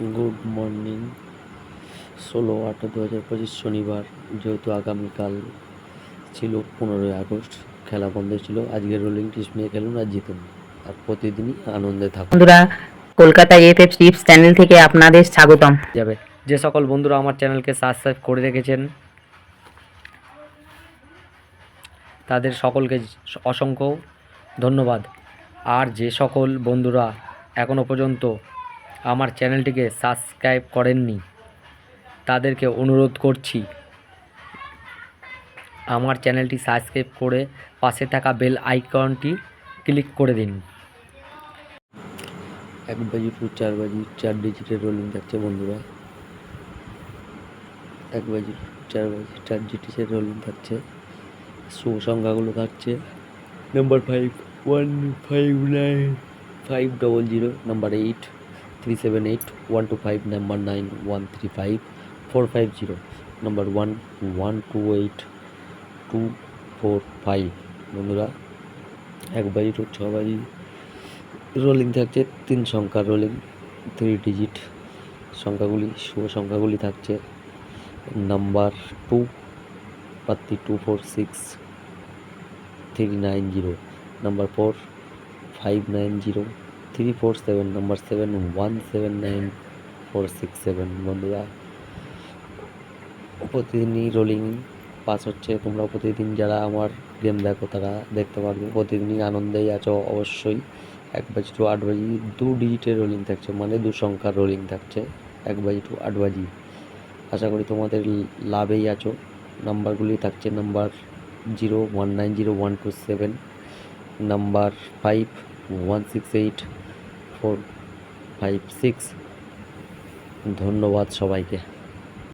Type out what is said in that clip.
Good morning. ষোলো আট দু হাজার পঁচিশ শনিবার যেহেতু আগামীকাল ছিল পনেরোই আগস্ট খেলা বন্ধ ছিল। আজকে রোলিং টিস নিয়ে খেলুন আর জিতুন। আর প্রতিদিনই আনন্দে থাকুন। বন্ধুরা কলকাতা এফএফ টিপস চ্যানেল থেকে আপনাদের স্বাগতম। যাবে। যে সকল বন্ধুরা আমার চ্যানেলকে সাবস্ক্রাইব করে রেখেছেন তাদের সকলকে অসংখ্য ধন্যবাদ। আর যে সকল বন্ধুরা এখনও পর্যন্ত আমার চ্যানেলটিকে সাবস্ক্রাইব করেননি। তাদেরকে অনুরোধ করছি, আমার চ্যানেলটি সাবস্ক্রাইব করে পাশে থাকা বেল আইকনটি ক্লিক করে দিন। এক বাজি টু চার বাজি চার ডিজিটের রোলিং থাকছে বন্ধুরা। এক বাজি চার বাজি চার ডিজিটের রোলিং থাকছে শুভ সংখ্যাগুলো থাকছে। Number five one five nine five double zero number eight three seven eight one two five number nine one three five four five zero number one one two eight two four five বন্ধুরা এক বাজি two ছ বাজি rolling থাকছে, তিন সংখ্যার rolling three digit সংখ্যাগুলি, শুভ সংখ্যাগুলি থাকছে। Number two পাত্তি two four six three nine zero number four five nine zero three four seven number seven one seven nine four six seven বন্ধুরা, প্রতিদিনই রোলিং পাস হচ্ছে। তোমরা প্রতিদিন যারা আমার গেম দেখো, তারা দেখতে পারবে। প্রতিদিনই আনন্দেই আছো অবশ্যই। এক বাজি টু আট বাজি, দু ডিজিটের রোলিং থাকছে মানে দু সংখ্যার রোলিং থাকছে। এক বাজি টু আট বাজি। আশা করি তোমাদের লাভেই আছো। নাম্বারগুলি থাকছে, number zero one nine zero one two seven number five one six eight four five six ধন্যবাদ সবাইকে।